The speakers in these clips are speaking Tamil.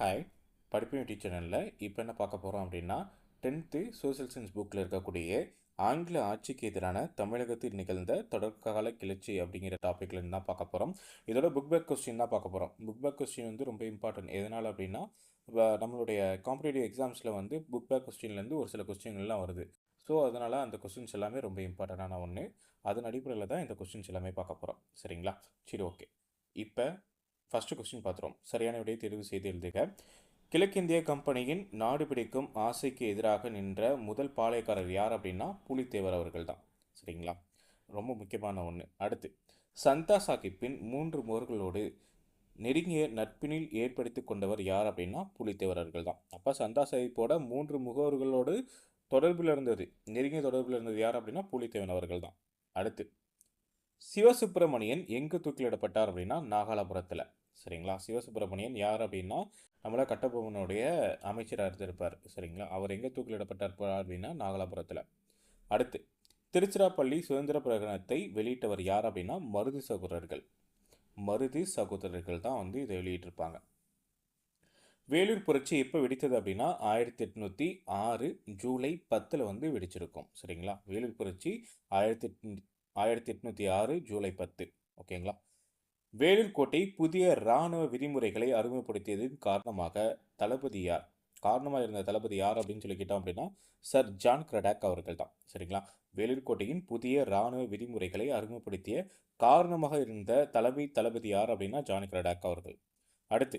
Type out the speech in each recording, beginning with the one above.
ஹாய் படிப்பு டீச்சர் சேனலில் இப்போ என்ன பார்க்க போகிறோம் அப்படின்னா டென்த்து சோஷியல் சயின்ஸ் புக்கில் இருக்கக்கூடிய ஆங்கில ஆட்சிக்கு எதிரான தமிழகத்தில் நிகழ்ந்த தொடர்கால கிளர்ச்சி அப்படிங்கிற டாப்பிக்கில் இருந்து தான் பார்க்க போகிறோம் இதோட புக் பேக் கொஸ்டின் தான் பார்க்க போகிறோம் புக் பேக் கொஸ்டின் வந்து ரொம்ப இம்பார்ட்டன்ட் எதனால் அப்படின்னா நம்மளுடைய காம்படிட்டிவ் எக்ஸாம்ஸில் வந்து புக் பேக் கொஸ்டின்லேருந்து ஒரு சில கொஸ்டின்கள்லாம் வருது. ஸோ அதனால் அந்த கொஸ்டின்ஸ் எல்லாமே ரொம்ப இம்பார்ட்டண்டான ஒன்று அதன் அடிப்படையில் தான் இந்த கொஸ்டின்ஸ் எல்லாமே பார்க்க போகிறோம் சரிங்களா? சரி ஓகே இப்போ ஃபஸ்ட்டு கொஸ்டின் பார்த்துருவோம் சரியான விடையை தெரிவு செய்து எழுதுக. கிழக்கிந்திய கம்பெனியின் நாடு பிடிக்கும் ஆசைக்கு எதிராக நின்ற முதல் பாளையக்காரர் யார் அப்படின்னா புலித்தேவர் அவர்கள் தான் சரிங்களா? ரொம்ப முக்கியமான ஒன்று அடுத்து சந்தா சாஹிப்பின் மூன்று முகர்களோடு நெருங்கிய நட்பினில் ஏற்படுத்தி கொண்டவர் யார் அப்படின்னா புலித்தேவர் அவர்கள் தான் அப்போ சந்தா சாஹிப்போட மூன்று முகவர்களோடு தொடர்பில் இருந்தது நெருங்கிய தொடர்பில் இருந்தது யார் அப்படின்னா புலித்தேவன் அவர்கள் தான் அடுத்து சிவசுப்பிரமணியன் எங்கே தூக்கிலிடப்பட்டார் அப்படின்னா நாகாலாபுரத்தில். சரிங்களா? சிவசுப்பிரமணியன் யார் அப்படின்னா நம்மள கட்டபொம்மனுடைய அமைச்சராக இருந்திருப்பார். சரிங்களா? அவர் எங்கே தூக்கிலிடப்பட்டார் அப்படின்னா நாகலாபுரத்தில். அடுத்து திருச்சிராப்பள்ளி சுதந்திர பிரகடனத்தை வெளியிட்டவர் யார் அப்படின்னா மருது சகோதரர்கள். மருது சகோதரர்கள் தான் வந்து இதை வெளியிட்டிருப்பாங்க. வேலூர் புரட்சி எப்போ வெடித்தது அப்படின்னா ஆயிரத்தி எட்நூற்றி ஆறு ஜூலை பத்தில் வந்து வெடிச்சிருக்கும். சரிங்களா? வேலூர் புரட்சி ஆயிரத்தி ஆயிரத்தி எட்நூற்றி ஆறு ஜூலை பத்து. ஓகேங்களா? வேலூர்கோட்டை புதிய இராணுவ விதிமுறைகளை அறிமுகப்படுத்தியதன் காரணமாக தளபதி யார்? காரணமாக இருந்த தளபதி யார் அப்படின்னு சொல்லி கேட்டோம் அப்படின்னா சர் ஜான் கிரடாக் அவர்கள் தான். சரிங்களா? வேலூர்கோட்டையின் புதிய இராணுவ விதிமுறைகளை அறிமுகப்படுத்திய காரணமாக இருந்த தலைமை தளபதி யார் அப்படின்னா ஜான் கிரடாக் அவர்கள். அடுத்து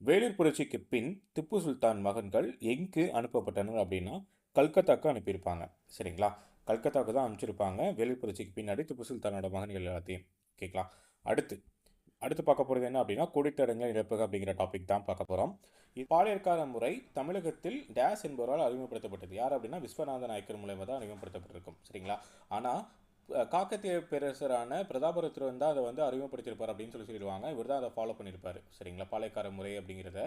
வேலூர் புரட்சிக்கு பின் திப்பு சுல்தான் மகன்கள் எங்கு அனுப்பப்பட்டனர் அப்படின்னா கல்கத்தாக்கு அனுப்பியிருப்பாங்க. சரிங்களா? கல்கத்தாவுக்கு தான் அனுப்பிச்சிருப்பாங்க. வேலூர் புரட்சிக்கு பின்னாடி திப்பு சுல்தானோட மகன்கள் எல்லாத்தையும். ஓகேங்களா அடுத்து அடுத்து பார்க்க போகிறது என்ன அப்படின்னா கொடித்தடங்கள் இழப்புகள் அப்படிங்கிற டாபிக் தான் பார்க்க போகிறோம் பாளையர்கார முறை தமிழகத்தில் டேஸ் என்பவரால் அறிமுகப்படுத்தப்பட்டது. யார் அப்படின்னா விஸ்வநாத நாயக்கர் மூலயமா தான் அறிமுகப்படுத்தப்பட்டிருக்கும். சரிங்களா? ஆனால் காக்கத்திய பேரரசரான பிரதாபருத்திரன் தான் அதை வந்து அறிமுகப்படுத்தியிருப்பார் அப்படின்னு சொல்லி சொல்லிடுவாங்க. இவர் தான் அதை ஃபாலோ பண்ணியிருப்பார். சரிங்களா? பாலைக்கார முறை அப்படிங்கிறத.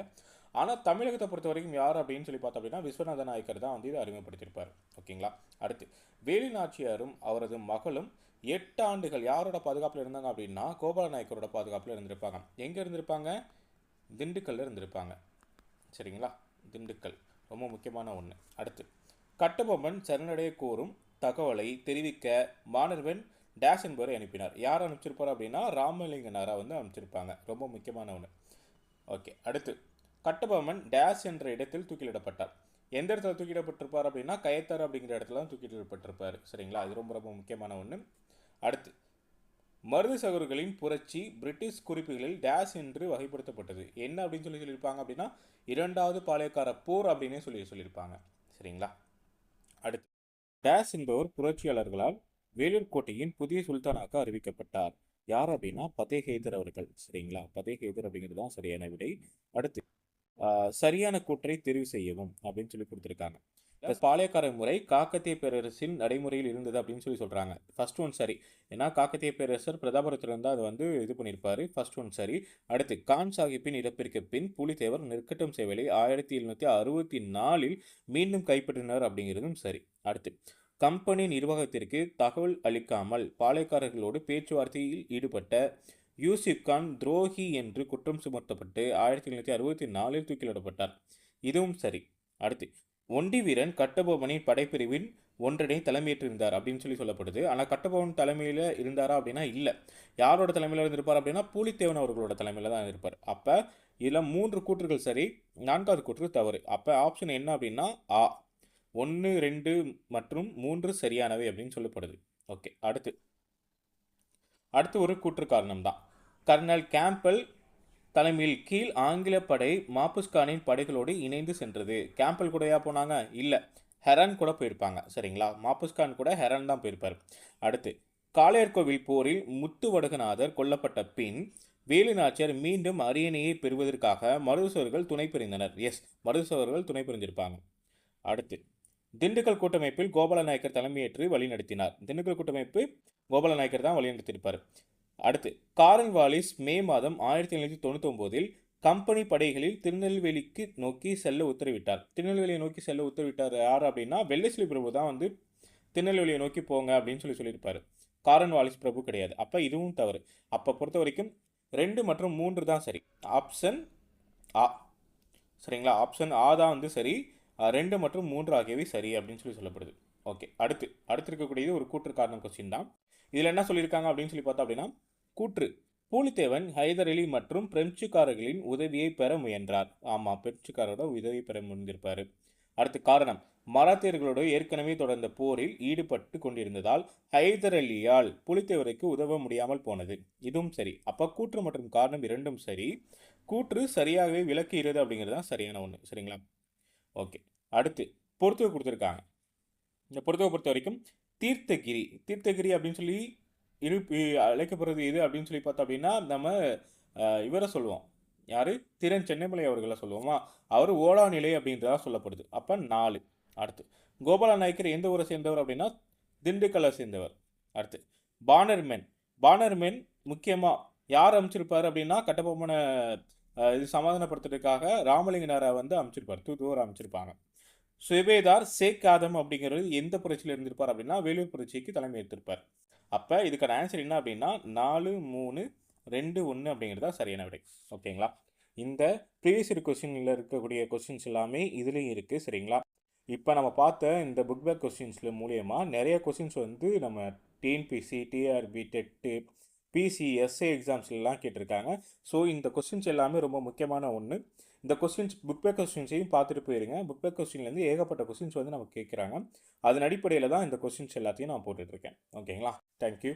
ஆனால் தமிழகத்தை பொறுத்த வரைக்கும் யார் அப்படின்னு சொல்லி பார்த்தோம் அப்படின்னா விஸ்வநாத நாயக்கர் தான் வந்து இதை அறிமுகப்படுத்தியிருப்பார். ஓகேங்களா? அடுத்து வேலு நாச்சியாரும் அவரது மகளும் எட்டு ஆண்டுகள் யாரோட பாதுகாப்பில் இருந்தாங்க அப்படின்னா கோபால நாயக்கரோட பாதுகாப்பில் இருந்திருப்பாங்க. எங்கே இருந்திருப்பாங்க? திண்டுக்கல்ல இருந்திருப்பாங்க. சரிங்களா? திண்டுக்கல். ரொம்ப முக்கியமான ஒன்று அடுத்து கட்டபொம்மன் சரணடைய கோரும் தகவலை தெரிவிக்க மாணவன் டேஷ் என்பவரை அனுப்பினார். யார் அனுப்பிச்சிருப்பார் அப்படின்னா ராமலிங்கனாரா வந்து அனுப்பிச்சிருப்பாங்க. ரொம்ப முக்கியமான ஒன்று ஓகே அடுத்து. கட்டபொம்மன் டேஷ் என்ற இடத்தில் தூக்கிலிடப்பட்டார். எந்த இடத்துல தூக்கிடப்பட்டிருப்பார் அப்படின்னா கயத்தார் அப்படிங்கிற இடத்துல தான் தூக்கிலிடப்பட்டிருப்பார். சரிங்களா? அது ரொம்ப ரொம்ப முக்கியமான ஒன்று அடுத்து. மருது சகோதரர்களின் புரட்சி பிரிட்டிஷ் குறிப்புகளில் டேஷ் என்று வகைப்படுத்தப்பட்டது. என்ன அப்படின்னு சொல்லி சொல்லியிருப்பாங்க அப்படின்னா இரண்டாவது பாளையக்கார போர் அப்படின்னே சொல்லி சொல்லியிருப்பாங்க. சரிங்களா? அடுத்து. டேஸ் என்பவர் புரட்சியாளர்களால் வேலூர் கோட்டையின் புதிய சுல்தானாக அறிவிக்கப்பட்டார். யார் அப்படின்னா பதேகேதர் அவர்கள். சரிங்களா? பதேகேதர் அப்படிங்கிறது தான் சரியான விடை. அடுத்து ஆஹ், சரியான கூற்றை தெரிவு செய்யவும் அப்படின்னு சொல்லி கொடுத்துருக்காங்க. இந்த பாளையக்கார முறை காக்கத்திய பேரரசின் நடைமுறையில் இருந்தது அப்படின்னு சொல்லி சொல்கிறாங்க ஃபர்ஸ்ட் ஒன் சரி. ஏன்னா காக்கத்திய பேரரசர் பிரதாபரத்திலிருந்து அது வந்து இது பண்ணியிருப்பார். ஃபர்ஸ்ட் ஒன் சரி. அடுத்து கான் சாஹிப்பின் இறப்பிற்கு பின் புலித்தேவர் நெற்கட்டும் சேவலை ஆயிரத்தி எழுநூற்றி அறுபத்தி நாலில் மீண்டும் கைப்பற்றினர் அப்படிங்கிறதும் சரி. அடுத்து கம்பெனி நிர்வாகத்திற்கு தகவல் அளிக்காமல் பாளையக்காரர்களோடு பேச்சுவார்த்தையில் ஈடுபட்ட யூசிப் கான் துரோகி என்று குற்றம் சுமத்தப்பட்டு ஆயிரத்தி எழுநூற்றி அறுபத்தி நாலில் தூக்கிலிடப்பட்டார். இதுவும் சரி. அடுத்து ஒண்டி வீரன் கட்டபொம்மனின் படைப்பிரிவின் ஒன்றனை தலைமையேற்றிருந்தார் அப்படின்னு சொல்லி சொல்லப்படுது. ஆனால் கட்டபொம்மன் தலைமையில் இருந்தாரா அப்படின்னா இல்லை. யாரோட தலைமையில் இருந்திருப்பார் அப்படின்னா பூலித்தேவன் அவர்களோட தலைமையில் தான் இருப்பார். அப்போ இதில் மூன்று கூற்றுகள் சரி நான்காவது கூற்று தவறு. அப்போ ஆப்ஷன் என்ன அப்படின்னா ஆ. ஒன்று ரெண்டு மற்றும் மூன்று சரியானவை அப்படின்னு சொல்லப்படுது. ஓகே அடுத்து. அடுத்து ஒரு கூற்று காரணம் தான் கர்னல் கேம்பல் தலைமையில் கீழ் ஆங்கில படை மாப்புஸ்கானின் படைகளோடு இணைந்து சென்றது. கேம்பல் கூடயா போனாங்க? இல்லை. ஹெரான் கூட போயிருப்பாங்க. சரிங்களா? மாப்புஸ்கான் கூட ஹெரான் தான் போயிருப்பார். அடுத்து காளையர்கோவில் போரில் முத்துவடுகநாதர் கொல்லப்பட்ட பின் வேலு நாச்சியார் மீண்டும் அரியணையை பெறுவதற்காக மருதுசுவர்கள் துணை புரிந்தனர். எஸ் மருதுசுவர்கள் துணை புரிந்திருப்பாங்க. அடுத்து திண்டுக்கல் கூட்டமைப்பில் கோபால நாயக்கர் தலைமையேற்று வழிநடத்தினார். திண்டுக்கல் கூட்டமைப்பு கோபால நாயக்கர் தான் வழிநடத்தியிருப்பார். அடுத்து காரன் வாலிஸ் மே மாதம் ஆயிரத்தி எழுநூற்றி தொண்ணூத்தி கம்பெனி படைகளில் திருநெல்வேலிக்கு நோக்கி செல்ல உத்தரவிட்டார். திருநெல்வேலியை நோக்கி செல்ல உத்தரவிட்டார் யார் அப்படின்னா வெள்ளசிலி பிரபு தான் வந்து திருநெல்வேலியை நோக்கி போங்க அப்படின்னு சொல்லி சொல்லியிருப்பார். காரன் வாலிஸ் பிரபு கிடையாது. அப்போ இதுவும் தவறு. அப்போ பொறுத்த வரைக்கும் ரெண்டு மற்றும் மூன்று தான் சரி. ஆப்ஷன் ஆ. சரிங்களா? ஆப்ஷன் ஆ தான் வந்து சரி. ரெண்டு மற்றும் மூன்று ஆகியவை சரி அப்படின்னு சொல்லி சொல்லப்படுது. ஓகே. அடுத்து அடுத்து இருக்கக்கூடியது ஒரு கூற்று காரணம் கொஸ்டின் தான். இதில் என்ன சொல்லியிருக்காங்க அப்படின்னு சொல்லி பார்த்தோம் அப்படின்னா கூற்று. பூலித்தேவன் ஹைதர் அலி மற்றும் பிரெஞ்சுக்காரர்களின் உதவியை பெற முயன்றார். ஆமாம் பிரெஞ்சுக்காரோட உதவி பெற முயன்றிருப்பார். அடுத்து காரணம். மராத்தியர்களோடு ஏற்கனவே தொடர்ந்த போரில் ஈடுபட்டு கொண்டிருந்ததால் ஹைதர் அலியால் புலித்தேவருக்கு உதவ முடியாமல் போனது. இதுவும் சரி. அப்போ கூற்று மற்றும் காரணம் இரண்டும் சரி. கூற்று சரியாகவே விளக்குகிறது அப்படிங்கிறது தான் சரியான ஒன்று சரிங்களா? ஓகே. அடுத்து பொறுத்துவை கொடுத்துருக்காங்க. இந்த பொறுத்துவை பொறுத்த வரைக்கும் தீர்த்தகிரி தீர்த்தகிரி அப்படின்னு சொல்லி இரு அழைக்கப்படுறது இது அப்படின்னு சொல்லி பார்த்தோம் அப்படின்னா நம்ம இவரை சொல்லுவோம். யார்? திறன் சென்னைமலை அவர்களை சொல்லுவோமா? அவர் ஓலா நிலை அப்படின்றதா சொல்லப்படுது. அப்போ நாலு. அடுத்து கோபால நாயக்கர் எந்த ஊரை சேர்ந்தவர் அப்படின்னா திண்டுக்கல்லை சேர்ந்தவர். அடுத்து பானர்மென் பானர்மென் முக்கியமாக யார் அமைச்சிருப்பார் அப்படின்னா கட்டபொம்மனை இது சமாதானப்படுத்துறதுக்காக ராமலிங்கனாரை வந்து அமைச்சிருப்பார். தூதுவர் அமைச்சிருப்பாங்க. சுபேதார் ஷேக் ஆதம் அப்படிங்கிறது எந்த புரட்சியில் இருந்திருப்பார் அப்படின்னா வேலூர் புரட்சிக்கு தலைமை எடுத்திருப்பார் அப்போ இதுக்கான ஆன்சர் என்ன அப்படின்னா நாலு மூணு ரெண்டு ஒன்று அப்படிங்கிறது தான் சரியான விடை. ஓகேங்களா இந்த ப்ரீவியஸ் இயர் கொஸ்டினில் இருக்கக்கூடிய கொஸ்டின்ஸ் எல்லாமே இதுலேயும் இருக்குது சரிங்களா? இப்போ நம்ம பார்த்த இந்த புக் பேக் கொஸ்டின்ஸில் மூலியமாக நிறைய கொஸ்டின்ஸ் வந்து நம்ம TNPSC TRB TET PC SA எக்ஸாம்ஸ்லாம் கேட்டிருக்காங்க. ஸோ இந்த கொஸ்டின்ஸ் எல்லாமே ரொம்ப முக்கியமான ஒன்று இந்த கொஸ்டின்ஸ் புக் பேக் கொஸ்டின்ஸையும் பார்த்துட்டு போயிருங்க. புக் பேக் கொஸ்டின்லேருந்து ஏகப்பட்ட கொஸ்டின்ஸ் வந்து நமக்கு கேட்குறாங்க. அதன் அடிப்படையில் தான் இந்த கொஸ்டின்ஸ் எல்லாத்தையும் நான் போட்டுட்ருக்கேன் ஓகேங்களா தேங்க்யூ